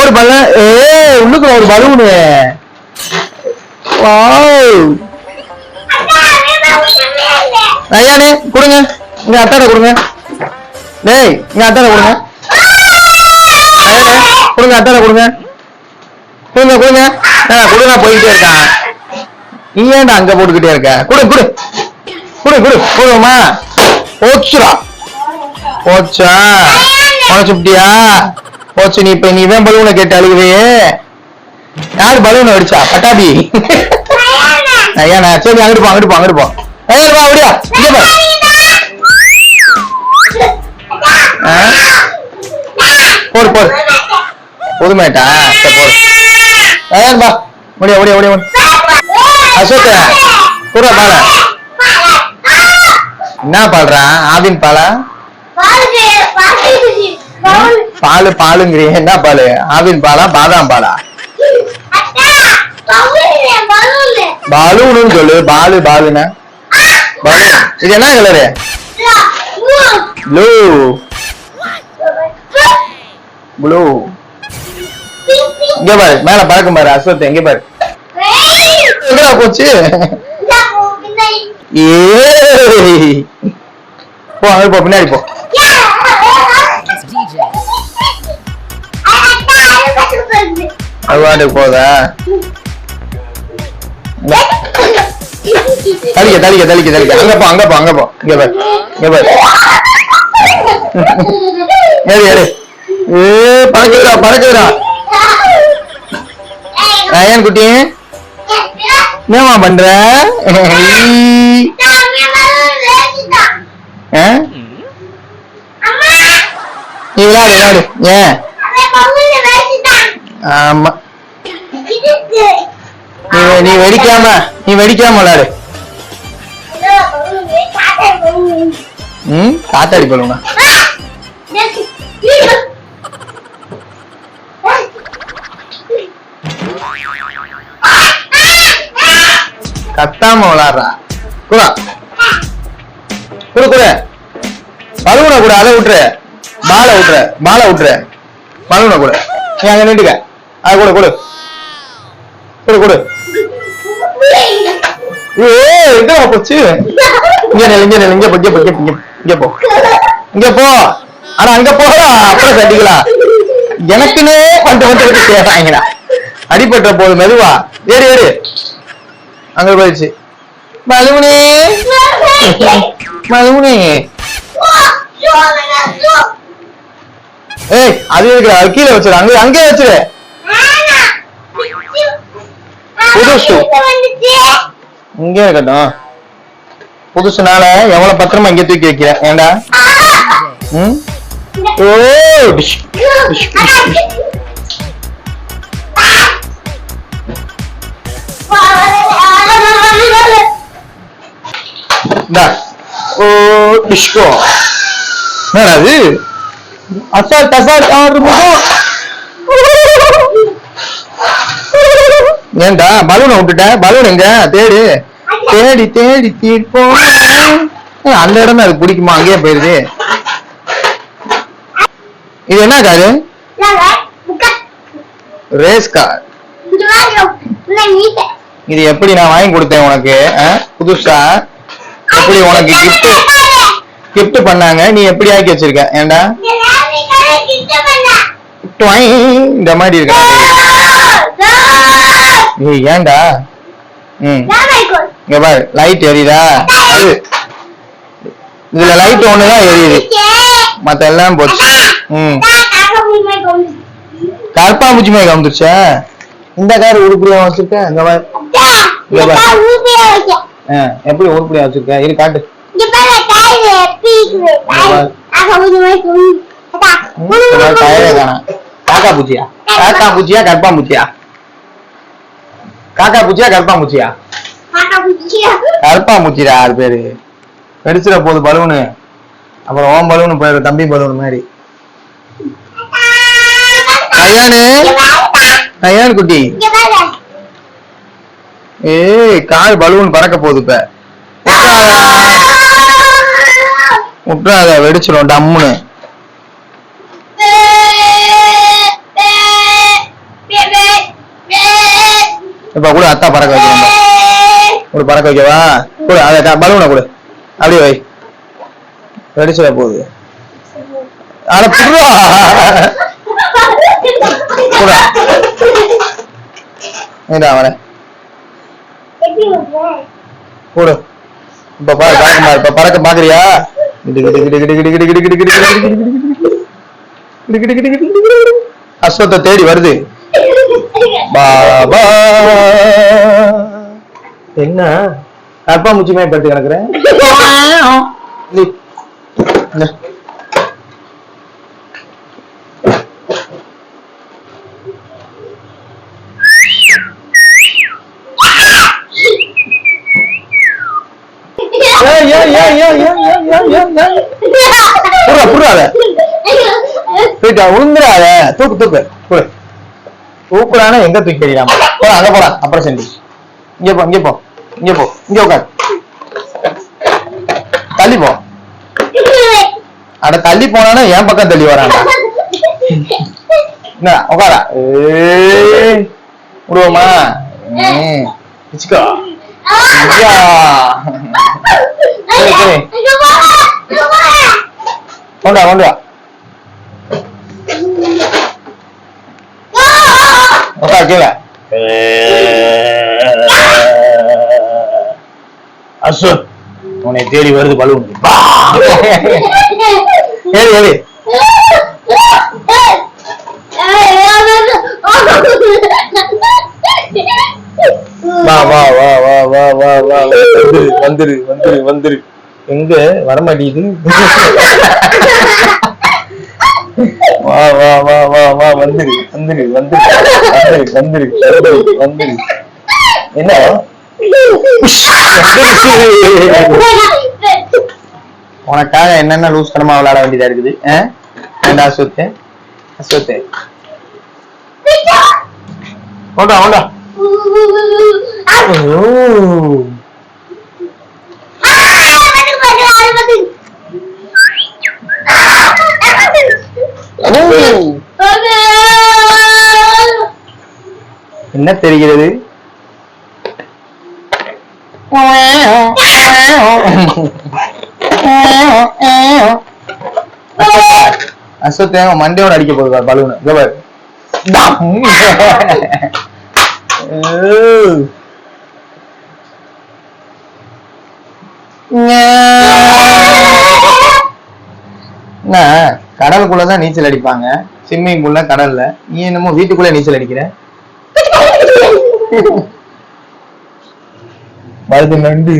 ஒரு பல்ல. ஏ உள்ளுக்குள்ள ஒரு பலூனு. வாவ். ஐயானே கொடுங்க. இங்க அத்தாட கொடுங்க. டேய் இங்க அத்தாட கொடுங்க. ஐயானே கொடுங்க அத்தாட கொடுங்க. கொடுங்க கொடுங்க. ஆ, கொடுங்க போயிட்டே இருக்கான் நீ ஏன்டா அங்க போட்டுக்கிட்டே இருக்க? குடு குடு. குடு குடு. கொடுமா போச்சுடா. போச்சா? உனச்சுப்டியா போச்சு நீ இப்ப நீ இவன் பலூனை கேட்டு அழுகுவையே யார் பலூனை அடிச்சா? பட்டாபி. ஐயா சரி அங்கிட்டு போ அங்கிட்டு போ அங்கிட்டு போ. ஐயா வா அப்படியா இங்க போ போடு போடு. புதுமேட்டா? சரி போடு. ஐயா பா. முடியா முடியா முடியா முடியா அசோக் கூட பால. என்ன பாடுறான் ஆவின் பாலா. பாலு பாலுங்கிறிய என்ன பாலு? ஆவின் பாலா பாதாம் பாலா? பாலூன்னு சொல்லு. பாலு பாலுனா. பாலு இது என்ன கலரு ப்ளூ. ப்ளூ. இங்க பாரு மேல பறக்கும் பாரு அஸ்வத். எங்க பாரு. எங்கடா போச்சு? ஏய். போ அங்க போ பின்னாடி போ. அது வாட்டுக்கு போதா. தலிக்க தலிக்க தலிக்க தலிக்க அங்க போ அங்க போ அங்க போ. இங்க பாரு. இங்க பாரு. ஏறு ஏறு. ஏ பறக்குதுடா பறக்குதுடா. ஏன் குட்டி என்னம்மா பண்ற. ஆ? நீ விளையாடு விளையாடு ஏன் ஆமா நீ நீ வெடிக்காம நீ வெடிக்காம விளையாடு ம் காத்தாடி போலுங்க கத்தாம விளையாடுறா குடா. குடு குடு. பலூனை கூட அதை விட்டுரு. பாலை விட்டுரு. பாலை விட்டுரு. பலூனை கூட. நீ அங்க நின்றுக்க. அதை கூட கொடு. கொடு கொடு. ஏய் எங்க போச்சு? இங்க நில்லு இங்க நில்லு இங்க போ இங்க போ இங்க போ, இங்க போ, ஆனா அங்க போறா அப்புறம் கட்டிக்கலாம். எனக்குன்னே வந்து வந்து வந்து கேட்டாங்கடா அடிபட்ட போது மெதுவா. ஏறு ஏறு. அங்க போயிடுச்சு. மலுமனே மலுமனே ஏய் அது இருக்கு கீழே வச்சிரு. அங்க அங்கே வச்சிரு. இங்கே இருக்கட்டும். புதுசுனால எவ்வளவு பத்திரமா இங்க தூக்கி வைக்கிறேன் ஏண்டா? ம்? ஓ ஓ டிஷ்கோ என்னடா அது அசால்ட் அசால்ட் ஆர்டர் முகம். ஏன்டா? பலூனை விட்டுட்டேன் பலூன் எங்க? தேடு. தேடி தேடி தீர்ப்போம். ஏய், அந்த இடம் அது பிடிக்குமா? அங்கேயே போயிருது. இது என்ன காரு? Race car. இது எப்படி நான் வாங்கி கொடுத்தேன் உனக்கு? புதுசா? எப்படி உனக்கு gift? gift பண்ணாங்க. நீ எப்படி ஆக்கி வச்சிருக்க? டுவாய், இந்த மாதிரி இருக்கா. ஏய் ஏன்டா? ம். இங்க பாரு லைட் எரியுதா? அது. இதுல லைட் ஒண்ணுதான் எரியுது. மத்த எல்லாம் போச்சு. ம். கருப்பாம்பூச்சி மாதிரி கவுந்துருச்சா? இந்த கார் உருப்படியா வச்சிருக்க? இந்த மாதிரி எப்படி உருப்படியா வச்சிருக்க? இரு காட்டு. காக்கா பூச்சியா? காக்கா பூச்சியா? கருப்பா பூச்சியா காக்கா பூச்சியா காக்கா பூச்சியா? கருப்பாம்பூச்சியா கருப்பாம்பூச்சிடா அது பேரு. வெடிச்சிட போகுது பலூனு. அப்புறம் ஓம் பலூனு போயிடும் தம்பி பலூன் மாதிரி. கல்யாணு? கல்யாண் குட்டி. ஏய் கார் பலூன் பறக்க போகுது இப்ப. விட்டுறாத வெடிச்சிடும் டம்முன்னு. இப்ப கூட அத்தா பறக்க வைக்கிறோம் கூட பறக்க வைக்கவா கூட அதை பலூனை கொடு அப்படியே வை சொல்ல போகுது அட புடுவா கூட ஏடா அவனே கூடு இப்ப பாரு பாக்கமா இப்ப பறக்க பாக்குறியா அஸ்வத்தை தேடி வருது பாபா. என்ன? கற்பா முச்சுமே பட்டு கிடக்குறேன். புரியாத போயிட்டா உளுந்துடாத தூக்கு. போய். தூக்குறானா எங்க தூக்கி தெரியாம போடா அங்க போடா அப்புறம் செஞ்சு. இங்க போ இங்க போ இங்க போ இங்க உட்கார் தள்ளி போ. அட தள்ளி போனானா என் பக்கம் தள்ளி வரான் என்ன உட்காரா ஏய் விடுவோமா? ம், வச்சுக்கோ ஐயா. சரி, சரி. கொண்டு வா கொண்டு வா. உட்கார் கீழே உன்னை தேடி வருது பலூன். ஏறி ஏறி. வா வா வா வா வா வா வா வந்துரு வந்துரு வந்துரு வந்துரு. எங்க வரமாட்டேங்குது வா வா வா வா வா வந்துரு வந்துரு வந்துரு வந்துரு வந்துரு வந்துரு வந்துரு. என்ன? உனக்காக என்னென்ன லூஸ் தனமா விளையாட வேண்டியதா இருக்குது ஆ? ஏன்டா அஸ்வத்து? அஸ்வத்து. கொண்டா கொண்டா ஓ ஓ. என்ன தெரிகிறது? அஸ்வத்தே மண்டையோட அடிக்க போகுது பலூன். கவர் என்ன? கடலுக்குள்ளதான் நீச்சல் அடிப்பாங்க. ஸ்விம்மிங் பூல்ல கடல்ல. நீ என்னமோ வீட்டுக்குள்ள நீச்சல் அடிக்கிற? மருது நண்டு